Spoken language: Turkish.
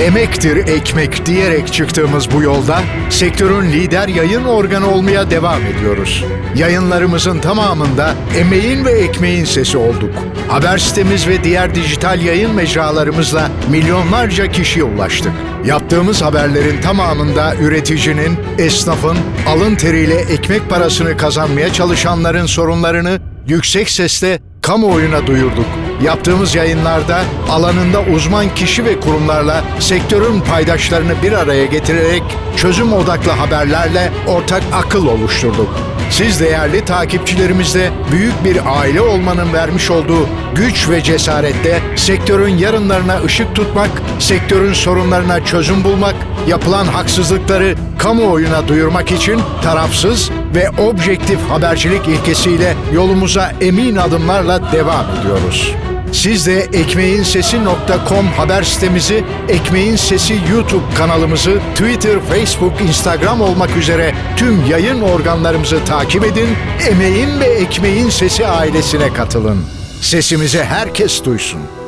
Emektir ekmek diyerek çıktığımız bu yolda sektörün lider yayın organı olmaya devam ediyoruz. Yayınlarımızın tamamında emeğin ve ekmeğin sesi olduk. Haber sitemiz ve diğer dijital yayın mecralarımızla milyonlarca kişiye ulaştık. Yaptığımız haberlerin tamamında üreticinin, esnafın, alın teriyle ekmek parasını kazanmaya çalışanların sorunlarını yüksek sesle kamuoyuna duyurduk. Yaptığımız yayınlarda alanında uzman kişi ve kurumlarla sektörün paydaşlarını bir araya getirerek çözüm odaklı haberlerle ortak akıl oluşturduk. Siz değerli takipçilerimizle büyük bir aile olmanın vermiş olduğu güç ve cesaretle sektörün yarınlarına ışık tutmak, sektörün sorunlarına çözüm bulmak, yapılan haksızlıkları kamuoyuna duyurmak için tarafsız ve objektif habercilik ilkesiyle yolumuza emin adımlarla devam ediyoruz. Siz de ekmeğinsesi.com haber sitemizi, Ekmeğin Sesi YouTube kanalımızı, Twitter, Facebook, Instagram olmak üzere tüm yayın organlarımızı takip edin, Emeğin ve Ekmeğin Sesi ailesine katılın. Sesimizi herkes duysun.